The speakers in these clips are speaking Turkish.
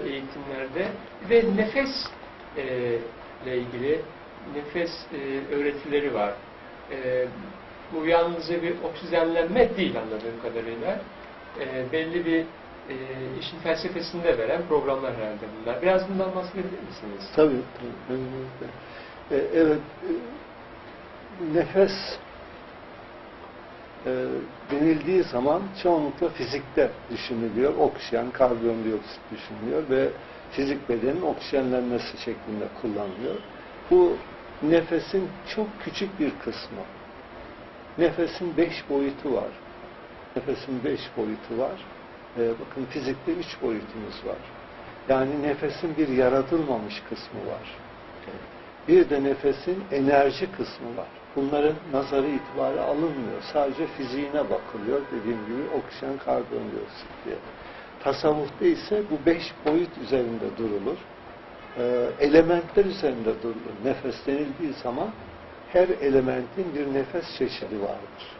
eğitimlerde ve nefes e, ile ilgili nefes e, öğretileri var. E, bu yalnızca bir oksijenlenme değil anladığım kadarıyla. E, belli bir e, işin felsefesini de veren programlar herhalde bunlar. Biraz bundan bahsedebilir misiniz? Tabii. tabii. E, evet, e, nefes denildiği zaman çoğunlukla fizikte düşünülüyor. Oksijen, karbondioksit düşünülüyor ve fizik bedenin oksijenlenmesi şeklinde kullanılıyor. Bu nefesin çok küçük bir kısmı. Nefesin beş boyutu var. Nefesin beş boyutu var. E, bakın fizikte üç boyutumuz var. Yani nefesin bir yaratılmamış kısmı var. Bir de nefesin enerji kısmı var. Bunların nazarı itibariyle alınmıyor. Sadece fiziğine bakılıyor. Dediğim gibi oksijen, karbondioksit diye. Tasavvufta ise bu beş boyut üzerinde durulur. Ee, elementler üzerinde durulur. Nefes denildiği zaman her elementin bir nefes çeşidi vardır.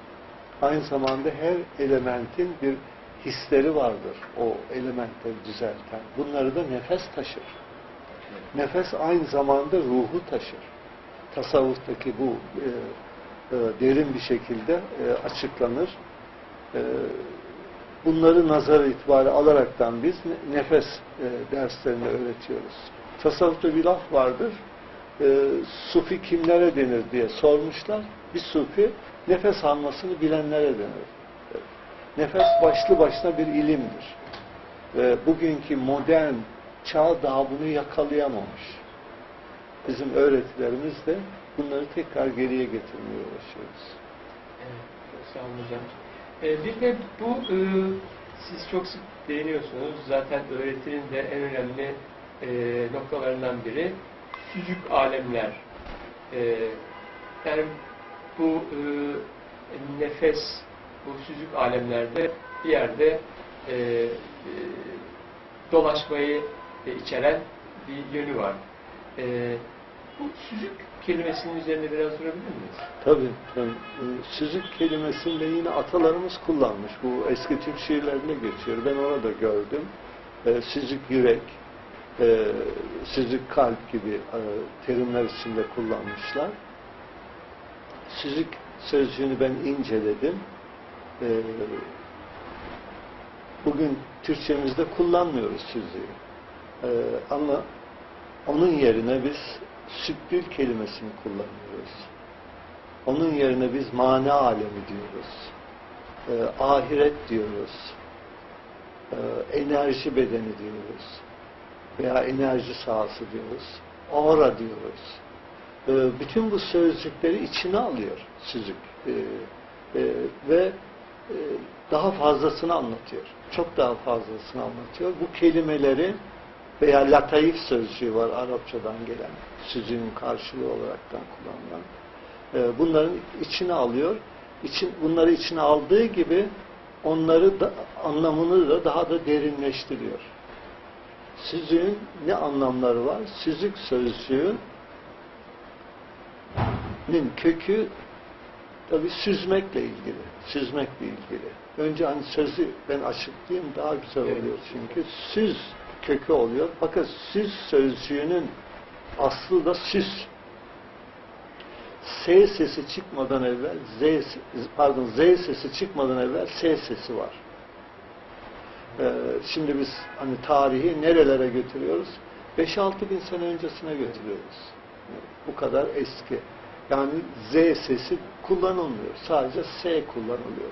Aynı zamanda her elementin bir hisleri vardır. O elementleri düzelten. Bunları da nefes taşır. Nefes aynı zamanda ruhu taşır. Tasavvuftaki bu e, e, derin bir şekilde e, açıklanır. E, bunları nazar itibariyle alaraktan biz ne- nefes e, derslerinde öğretiyoruz. Tasavvufta bir laf vardır. E, sufi kimlere denir diye sormuşlar. Bir sufi nefes almasını bilenlere denir. E, Nefes başlı başına bir ilimdir. Ve bugünkü modern çağ daha bunu yakalayamamış. Bizim öğretilerimiz de bunları tekrar geriye getirmeye uğraşıyoruz. Evet, sağ olun hocam. Ee, bir de bu, e, siz çok sık değiniyorsunuz. Zaten öğretinin de en önemli e, noktalarından biri süzük alemler. E, yani bu e, nefes, bu süzük alemlerde bir yerde e, e, dolaşmayı içeren bir yönü var. E, bu süzük kelimesinin üzerine biraz durabilir miyiz? Tabii. tabii. E, Süzük kelimesini de yine atalarımız kullanmış. Bu eski Türk şiirlerinde geçiyor. Ben onu da gördüm. E, Süzük yürek, e, süzük kalp gibi e, terimler içinde kullanmışlar. Süzük sözcüğünü ben inceledim. E, Bugün Türkçemizde kullanmıyoruz süzüğü. E, ama onun yerine biz sübbül kelimesini kullanıyoruz. Onun yerine biz mana alemi diyoruz. Ee, ahiret diyoruz. Ee, enerji bedeni diyoruz. Veya enerji sahası diyoruz. Aura diyoruz. Ee, bütün bu sözcükleri içine alıyor süzük. Ee, e, ve e, daha fazlasını anlatıyor. Çok daha fazlasını anlatıyor. Bu kelimeleri veya lataif sözcüğü var Arapçadan gelen süzüğün karşılığı olaraktan kullanılan. Ee, bunların içine alıyor. İçin, bunları içine aldığı gibi onları da, anlamını da daha da derinleştiriyor. Süzüğün ne anlamları var? Süzük sözcüğünün kökü tabi süzmekle ilgili. Süzmekle ilgili. Önce hani sözü ben açıklayayım daha güzel oluyor çünkü. Süz kökü oluyor. Fakat süz sözcüğünün aslı da süs. S sesi çıkmadan evvel Z pardon Z sesi çıkmadan evvel S sesi var. Ee, şimdi biz hani tarihi nerelere götürüyoruz? 5-6 bin sene öncesine götürüyoruz. Bu kadar eski. Yani Z sesi kullanılmıyor. Sadece S kullanılıyor.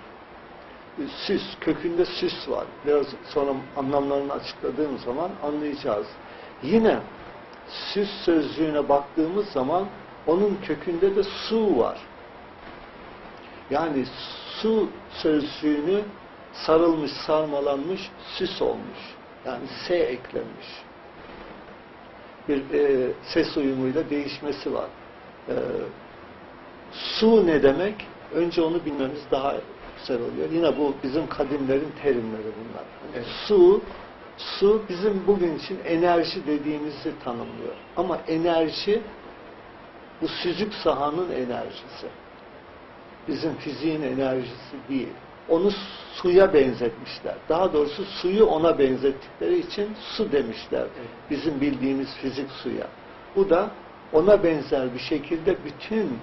Süs, kökünde süs var. Biraz sonra anlamlarını açıkladığım zaman anlayacağız. Yine süs sözcüğüne baktığımız zaman onun kökünde de su var. Yani su sözcüğünü sarılmış, sarmalanmış, süs olmuş. Yani S eklenmiş. Bir e, ses uyumuyla değişmesi var. E, su ne demek? Önce onu bilmemiz daha güzel oluyor. Yine bu bizim kadimlerin terimleri bunlar. Evet. Su, su bizim bugün için enerji dediğimizi tanımlıyor. Ama enerji bu süzük sahanın enerjisi. Bizim fiziğin enerjisi değil. Onu suya benzetmişler. Daha doğrusu suyu ona benzettikleri için su demişler. Bizim bildiğimiz fizik suya. Bu da ona benzer bir şekilde bütün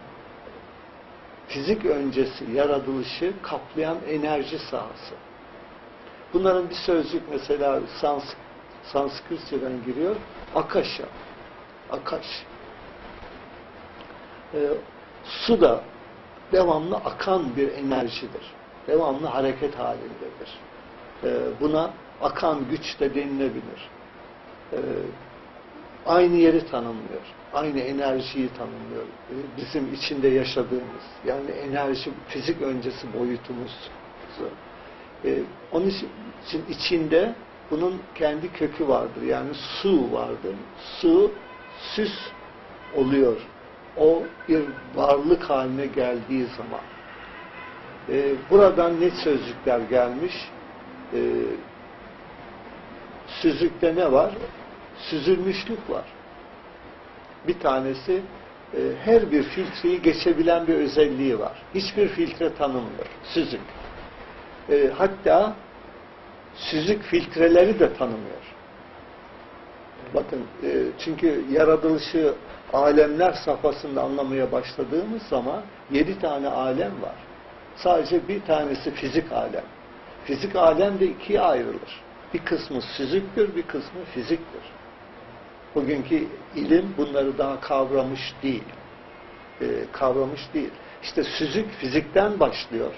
fizik öncesi yaratılışı kaplayan enerji sahası. Bunların bir sözcük mesela Sans, Sanskritçeden giriyor. Akasha. Akaş. Ee, su da devamlı akan bir enerjidir. Devamlı hareket halindedir. Ee, buna akan güç de denilebilir. Ee, aynı yeri tanımlıyor. Aynı enerjiyi tanımlıyor. Ee, bizim içinde yaşadığımız. Yani enerji, fizik öncesi boyutumuz. Ee, onun için, için içinde bunun kendi kökü vardır. Yani su vardır. Su süs oluyor. O bir varlık haline geldiği zaman. Ee, buradan ne sözcükler gelmiş? Süzükte ne var? Süzülmüşlük var. Bir tanesi e, her bir filtreyi geçebilen bir özelliği var. Hiçbir filtre tanımıyor. Süzük. E, hatta süzük filtreleri de tanımıyor. Bakın e, çünkü yaratılışı alemler safhasında anlamaya başladığımız zaman yedi tane alem var. Sadece bir tanesi fizik alem. Fizik alem de ikiye ayrılır. Bir kısmı süzüktür, bir kısmı fiziktir. Bugünkü ilim bunları daha kavramış değil. E, kavramış değil. İşte süzük fizikten başlıyor.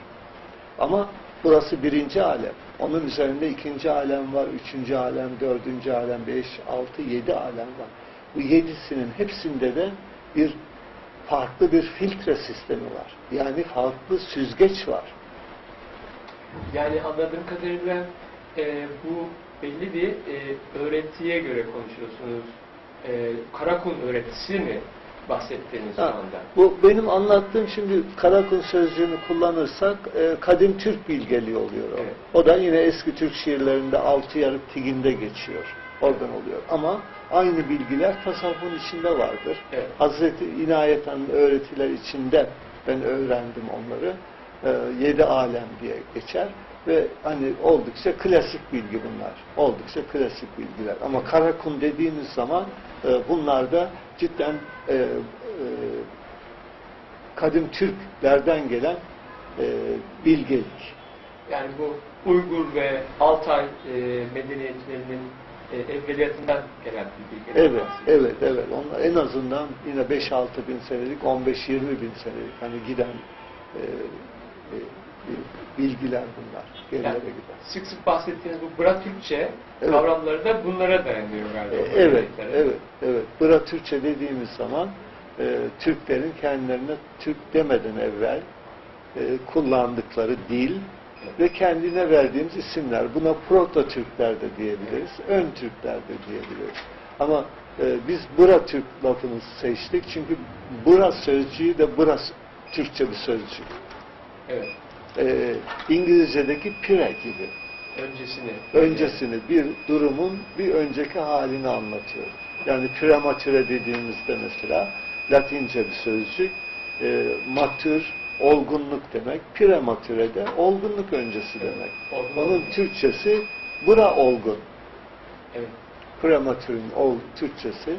Ama burası birinci alem. Onun üzerinde ikinci alem var, üçüncü alem, dördüncü alem, beş, altı, yedi alem var. Bu yedisinin hepsinde de bir farklı bir filtre sistemi var. Yani farklı süzgeç var. Yani anladığım kadarıyla e, bu belli bir e, öğretiye göre konuşuyorsunuz. E, Karakun öğretisi mi bahsettiğiniz Ha, anda? bu benim anlattığım şimdi Karakun sözcüğünü kullanırsak e, kadim Türk bilgeliği oluyor o. Evet. O da yine eski Türk şiirlerinde altı yarık tiginde geçiyor. Oradan oluyor. Ama aynı bilgiler tasavvufun içinde vardır. Evet. Hazreti İnayet Han'ın öğretiler içinde ben öğrendim onları. E, yedi alem diye geçer ve hani oldukça klasik bilgi bunlar. Oldukça klasik bilgiler. Ama Karakun dediğimiz zaman e, bunlar da cidden e, e, kadim Türklerden gelen e, bilgelik. Yani bu Uygur ve Altay e, medeniyetlerinin e, evveliyatından gelen bir bilgi. Evet, evet, evet. Onlar en azından yine 5-6 bin senelik, 15-20 bin senelik hani giden e, bilgiler bunlar. Gerilere Yani giden. sık sık bahsettiğiniz bu Bra Türkçe Evet. kavramları da bunlara dayanıyor galiba. E, Evet, evet, evet. Bıra Türkçe dediğimiz zaman e, Türklerin kendilerine Türk demeden evvel e, kullandıkları dil ve kendine verdiğimiz isimler. Buna Proto Türkler de diyebiliriz, Ön Türkler de diyebiliriz. Ama e, biz Bıra Türk lafını seçtik çünkü Bıra sözcüğü de Bıra Türkçe bir sözcük. Evet. E, İngilizce'deki pire gibi Öncesini. öncesini bir durumun bir önceki halini anlatıyor. Yani prematüre dediğimizde mesela Latince bir sözcük e, matür olgunluk demek. Prematüre de olgunluk öncesi demek. Olgunluk. Onun Türkçesi bura olgun. Evet. Prematürün ol, Türkçesi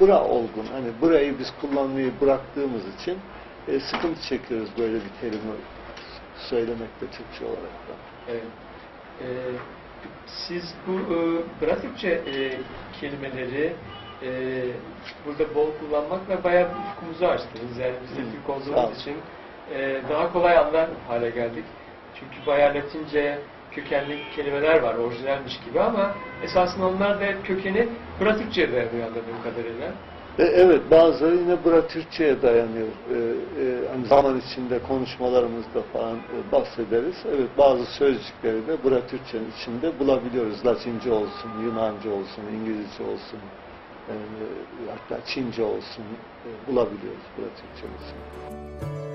bura olgun. Hani burayı biz kullanmayı bıraktığımız için e, sıkıntı çekiyoruz böyle bir terimi söylemekte Türkçe olarak da. Evet. Ee, siz bu e, Bra Türkçe e, kelimeleri e, burada bol kullanmakla bayağı bir ufkumuzu açtınız. Yani biz de Türk olduğumuz için e, daha kolay anlar hale geldik. Çünkü bayağı Latince kökenli kelimeler var, orijinalmiş gibi ama esasında onlar da hep kökeni Bra Türkçe'ye dayanıyor anladığım kadarıyla. E, Evet, bazıları yine bura Türkçe'ye dayanıyor. E, e, hani zaman içinde konuşmalarımızda falan e, bahsederiz. Evet, bazı sözcükleri de bura Türkçenin içinde bulabiliyoruz. Latince olsun, Yunanca olsun, İngilizce olsun, e, hatta Çince olsun e, bulabiliyoruz bura Türkçenin içinde.